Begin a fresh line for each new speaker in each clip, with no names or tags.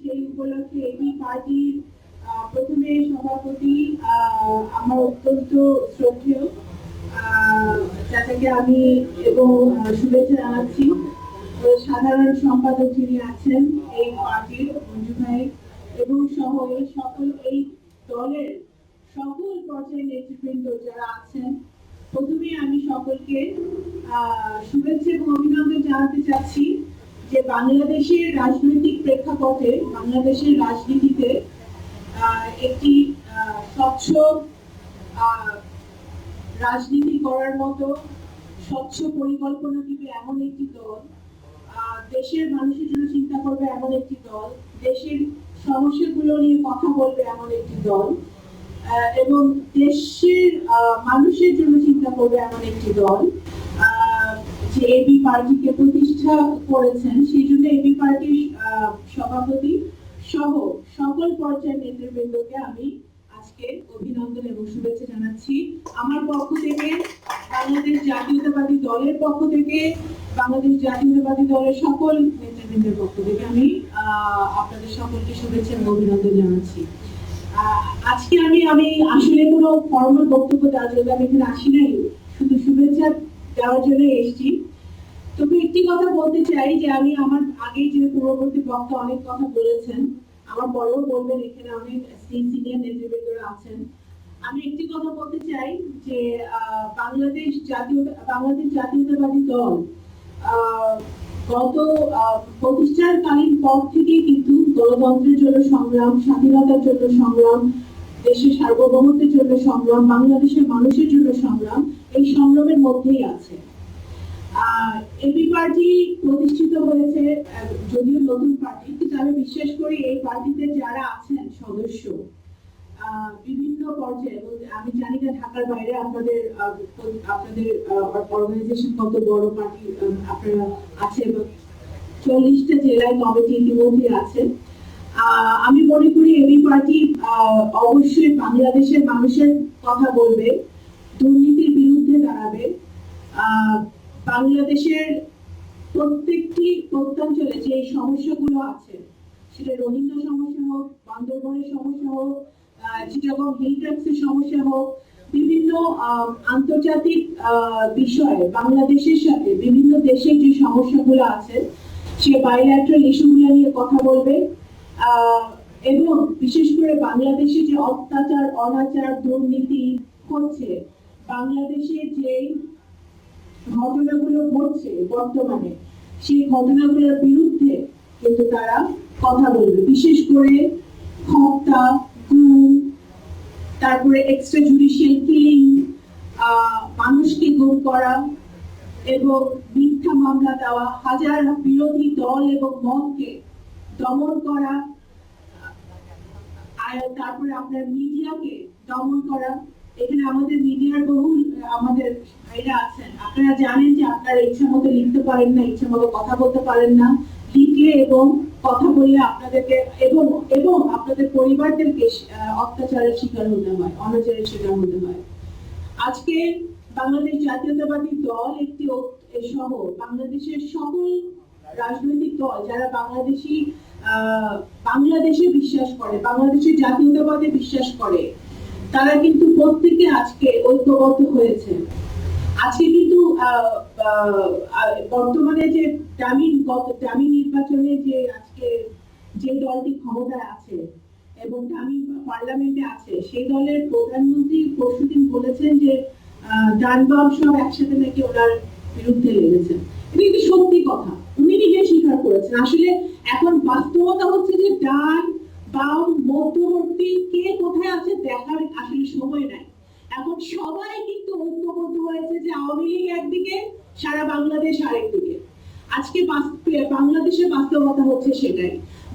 সেই উপলক্ষে এবি পার্টির প্রথমে সভাপতি আমার অত্যন্ত শ্রদ্ধেয়। যাকে আমি এবং শুভেচ্ছা জানাচ্ছি। সাধারণ সম্পাদক যিনি আছেন এই পার্টির মঞ্জু ভাই এবং সহ এই সকল এই দলের সকল পর্যায়ের নেতৃবৃন্দ যারা আছেন, প্রথমে আমি সকলকে শুভেচ্ছা এবং অভিনন্দন জানাতে চাচ্ছি। যে বাংলাদেশের রাজনৈতিক প্রেক্ষাপটে, বাংলাদেশের রাজনীতিতে একটি স্বচ্ছ রাজনীতি করার মতো স্বচ্ছ পরিকল্পনা দিবে এমন একটি দল দেশের মানুষের জন্য চিন্তা করবে এমন একটি দল, দেশের সমস্যাগুলো নিয়ে কথা বলবে এমন একটি দল এবং দেশের মানুষের জন্য চিন্তা করবে এমন একটি দল যে এবি পার্টিকে প্রতিষ্ঠা করেছেন, সেই জন্য এবি পার্টির সভাপতি সহ সকল পর্যায়ের নেতৃবৃন্দকে আমি আজকে অভিনন্দন এবং শুভেচ্ছা জানাচ্ছি। আমার পক্ষ থেকে বাংলাদেশ জাতীয়তাবাদী দলের পক্ষ থেকে, বাংলাদেশ জাতীয়তাবাদী দলের সকল নেতৃবৃন্দের পক্ষ থেকে আমি আপনাদের সকলকে শুভেচ্ছা এবং অভিনন্দন জানাচ্ছি। আজকে আমি আমি আসলে কোনো ফর্মাল বক্তব্য দেওয়ার জন্য আমি এখানে আসি নাই। শুধু শুভেচ্ছা দেওয়ার জন্য এসেছি। তবে একটি কথা বলতে চাই যে আমি আমার আগেই যে পূর্ববর্তী বক্তা অনেক কথা বলেছেন, আমার পরেও বলবেন, এখানে অনেক সিনিয়র নেতৃবৃন্দরা আছেন। আমি একটি কথা বলতে চাই যে বাংলাদেশ জাতীয় বাংলাদেশ জাতীয়তাবাদী দল গত প্রতিষ্ঠানকালীন পর থেকেই কিন্তু গণতন্ত্রের জন্য সংগ্রাম, স্বাধীনতার জন্য সংগ্রাম, দেশের সার্বভৌমত্বের জন্য সংগ্রাম, বাংলাদেশের মানুষের জন্য সংগ্রাম, এই সংগ্রামের মধ্যেই আছে। এবি পার্টি প্রতিষ্ঠিত হয়েছে যদিও নতুন পার্টি কিন্তু আমি বিশ্বাস করি এই পার্টিতে যারা আছেন সদস্য বিভিন্ন পর্যায়ে আমি জানি না ঢাকার বাইরে আপনাদের আপনাদের অর্গানাইজেশন কত বড় পার্টি আপনারা আছে চল্লিশটা জেলায় কমিটি ইতিমধ্যে আছে আমি মনে করি এবি পার্টি অবশ্যই বাংলাদেশের মানুষের কথা বলবে দুর্নীতির বিরুদ্ধে দাঁড়াবে আহ, বাংলাদেশের প্রত্যেকটি প্রত্যঞ্চলে যে সমস্যাগুলো আছে, সেটা রোহিঙ্গা সমস্যা হোক, বান্দরবনের সমস্যা হোক চিটাগং হিল ট্যাক্সের সমস্যা হোক, বিভিন্ন আন্তর্জাতিক বিষয়ে বাংলাদেশের সাথে বিভিন্ন দেশের যে সমস্যাগুলো আছে, সে বাইল্যাটারাল ইস্যুগুলো নিয়ে কথা বলবে। এবং বিশেষ করে বাংলাদেশে যে অত্যাচার, অনাচার, দুর্নীতি হচ্ছে বাংলাদেশে যে ঘটনাগুলো ঘটছে বর্তমানে। সেই ঘটনাগুলোর বিরুদ্ধে কিন্তু তারা কথা বলবে। বিশেষ করে হত্যা তারপরে এক্সট্রা জুডিশিয়াল কিলিং মানুষকে গুম করা এবং মিথ্যা মামলা দেওয়া, হাজার বিরোধী দল এবং মতকে দমন করা তারপরে আপনার মিডিয়াকে দমন করা এখানে আমাদের মিডিয়ার বহু আমাদের ভাইরা আছেন। আপনারা জানেন যে আপনারা ইচ্ছা মতো লিখতে পারেন না, ইচ্ছা মতো কথা বলতে পারেন না। লিখে এবং কথা বললে আপনাদেরকে এবং এবং আপনাদের পরিবারদেরকে অত্যাচারের শিকার হতে হয়, অনাচারের শিকার হতে হয়। আজকে বাংলাদেশ জাতীয়তাবাদী দল একটি সহ বাংলাদেশের সকল রাজনৈতিক দল যারা বাংলাদেশি বাংলাদেশে বিশ্বাস করে, বাংলাদেশের জাতীয়তাবাদে বিশ্বাস করে তারা কিন্তু প্রত্যেকে আজকে ঐক্যবদ্ধ হয়েছে। আজকে কিন্তু বর্তমানে যে গত দামি নির্বাচনে যে আজকে যে দলটি ক্ষমতায় আছে এবং দামি পার্লামেন্টে আছে, সেই দলের প্রধানমন্ত্রী পরশুদিন বলেছেন যে বাম সব একসাথে নাকি ওনার বিরুদ্ধে লেগেছে। এটা কিন্তু সত্যি কথা। উনি নিজে স্বীকার করেছেন। আসলে এখন বাস্তবতা হচ্ছে যে ডান মধ্যবর্তী কে কোথায় আছে দেখার আসলে সময় নাই। এখন সবাই কিন্তু ঐক্যবদ্ধ হয়েছে যে আওয়ামী লীগ একদিকে, সারা বাংলাদেশ আরেকদিকে। আজকে বাংলাদেশের বাস্তবতা হচ্ছে সেটাই।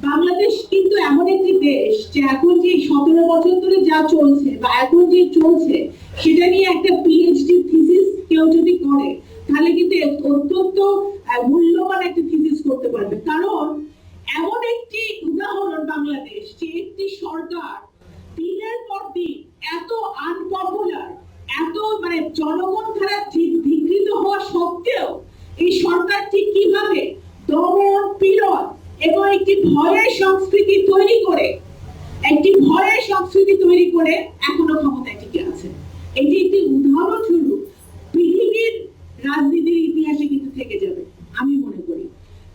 বাংলাদেশ কিন্তু এমন একটি দেশ যে এখন যে সতেরো বছর ধরে যা চলছে বা এখন যে চলছে, সেটা নিয়ে একটা পিএইচডি থিসিস কেউ যদি করে, তাহলে কিন্তু অত্যন্ত মূল্যবান একটা থিসিস করতে পারবে। কারণ এমন একটি উদাহরণ বাংলাদেশ সরকার দিনের পর দিন এত আনপপুলার এত মানে জনগণ ধি- ধিকৃত হওয়া সত্ত্বেও এই সরকারটি কীভাবে দমন, পীড়ন এবং একটি ভয়ের সংস্কৃতি তৈরি করে, একটি ভয়ের সংস্কৃতি তৈরি করে এখনও ক্ষমতায় টিকে আছে? এটি একটি উদাহরণ উদাহরণস্বরূপ, পৃথিবীর রাজনীতির ইতিহাসে কিন্তু থেকে যাবে, আমি মনে করি।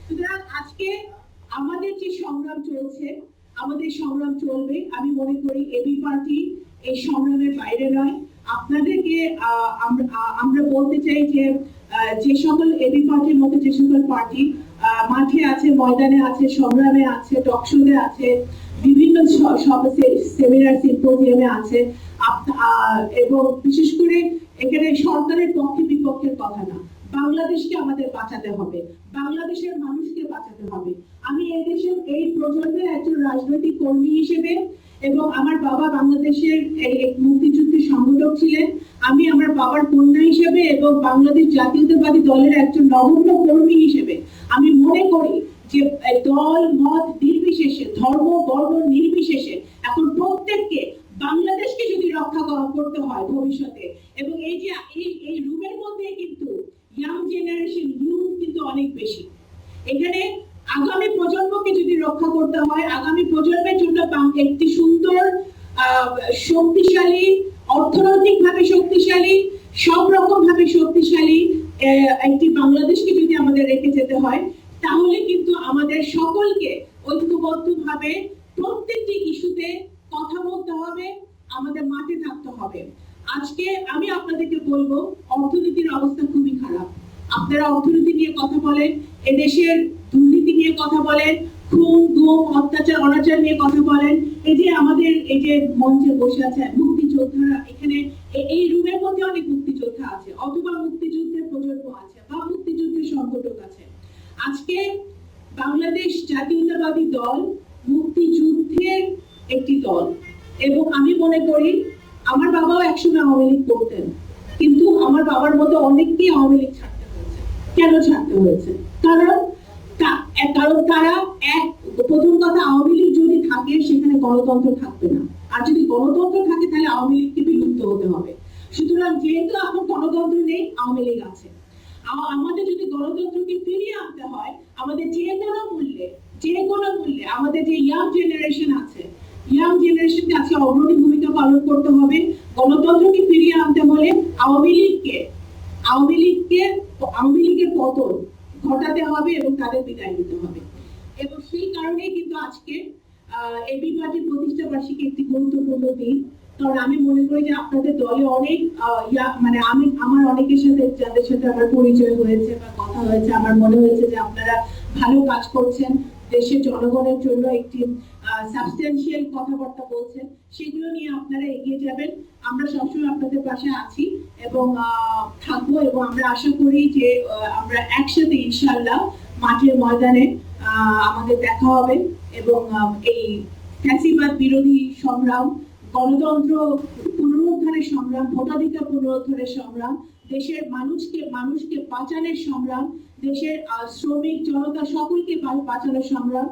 সুতরাং আজকে আমাদের যে সংগ্রাম চলছে আমাদের সংগ্রাম চলবে। আমি মনে করি এবি পার্টি এই সংগ্রামের বাইরে নয়। আপনাদেরকে আমরা বলতে চাই যে যে সকল এবি পার্টির মতো যে সকল পার্টি মাঠে আছে, ময়দানে আছে, সংগ্রামে আছে টকশোতে আছে, বিভিন্ন সব সেমিনার সিম্পোজিয়ামে আছে এবং বিশেষ করে এখানে সরকারের পক্ষে বিপক্ষের কথা না। বাংলাদেশকে আমাদের বাঁচাতে হবে। বাংলাদেশের মানুষকে বাঁচাতে হবে। আমি এই দেশের, এই প্রজন্মের একজন রাজনৈতিক কর্মী হিসেবে এবং আমার বাবা বাংলাদেশের মুক্তিযুদ্ধের সংগঠক ছিলেন। আমি আমার বাবার কন্যা হিসেবে এবং বাংলাদেশ জাতীয়তাবাদী দলের একজন নগণ্য কর্মী হিসেবে আমি মনে করি যে দল, মত নির্বিশেষে, ধর্ম, বর্ণ নির্বিশেষে এখন প্রত্যেককে বাংলাদেশকে যদি রক্ষা করতে হয় ভবিষ্যতে এবং এই যে, এই এই রুমের মধ্যে কিন্তু ইয়াং জেনারেশন ইউথ কিন্তু অনেক বেশি। এখানে আগামী প্রজন্মকে যদি রক্ষা করতে হয়, আগামী প্রজন্মের জন্য একটি সুন্দর শক্তিশালী, অর্থনৈতিকভাবে শক্তিশালী, সব রকম শক্তিশালী একটি বাংলাদেশকে যদি আমাদের রেখে যেতে হয়, তাহলে কিন্তু আমাদের সকলকে ঐক্যবদ্ধভাবে প্রত্যেকটি ইস্যুতে কথা বলতে হবে, আমাদের মাঠে থাকতে হবে। আজকে আমি আপনাদেরকে বলব খারাপ আপনারা অর্থনীতি নিয়ে কথা বলেন, এদেশের দুর্নীতি নিয়ে কথা বলেন, খুন, গুম, অত্যাচার, অনাচার নিয়ে কথা বলেন, এই যে আমাদের এই যে মঞ্চে বসে আছে মুক্তিযোদ্ধারা, এখানে এই রুমের মধ্যে অনেক মুক্তিযোদ্ধা আছে, অথবা মুক্তিযুদ্ধের প্রজন্ম আছে বা মুক্তিযুদ্ধের সংগঠক আছে। আজকে বাংলাদেশ জাতীয়তাবাদী দল মুক্তিযুদ্ধের একটি দল। এবং আমি মনে করি, আমার বাবাও একসময় আওয়ামী লীগ করতেন, কিন্তু আমার বাবার মতো অনেককেই আওয়ামী লীগ ছাড়তে হয়েছে কেন ছাড়তে হয়েছে? কারণ কারণ তারা এক প্রথম কথা আওয়ামী লীগ যদি থাকে, সেখানে গণতন্ত্র থাকবে না। আর যদি গণতন্ত্র থাকে, তাহলে আওয়ামী লীগকে বিলুপ্ত হতে হবে। সুতরাং যেহেতু এখন গণতন্ত্র নেই, আওয়ামী লীগ আছে। আমাদের যদি গণতন্ত্রকে ফিরিয়ে আনতে হয়, আমাদের যে কোনো মূল্যে, যে কোনো মূল্যে, আমাদের যে ইয়াং জেনারেশন আছে ইয়াং জেনারেশনকে আজকে অগ্রণী ভূমিকা পালন করতে হবে। গণতন্ত্রকে ফিরিয়ে আনতে হলে আওয়ামী লীগকে আওয়ামী লীগকে আওয়ামী লীগের পতন ঘটাতে হবে এবং তাদের বিদায় নিতে হবে। এবং সেই কারণেই কিন্তু আজকে এবি পার্টির প্রতিষ্ঠা বার্ষিকী একটি গুরুত্বপূর্ণ দিন। কারণ আমি মনে করি যে আপনাদের দলে অনেক মানে আমি, আমার অনেকের সাথে, যাদের সাথে আমার পরিচয় হয়েছে বা কথা হয়েছে, আমার মনে হয়েছে যে আপনারা ভালো কাজ করছেন, দেশের জনগণের জন্য একটি সাবস্টেন্সিয়াল কথাবার্তা বলছেন, সেগুলো নিয়ে আপনারা এগিয়ে যাবেন। আমরা সবসময় আপনাদের পাশে আছি এবং থাকব এবং আমরা আশা করি যে আমরা একসাথে ইনশাল্লাহ মাঠের ময়দানে আমাদের দেখা হবে এবং এই ফ্যাসিবাদ বিরোধী সংগ্রাম গণতন্ত্র পুনরুদ্ধারের সংগ্রাম, ভোটাধিকার পুনরুদ্ধারের সংগ্রাম, দেশের মানুষকে মানুষকে বাঁচানোর সংগ্রাম, দেশের শ্রমিক, জনতা সকলকে বাঁচানোর সংগ্রাম।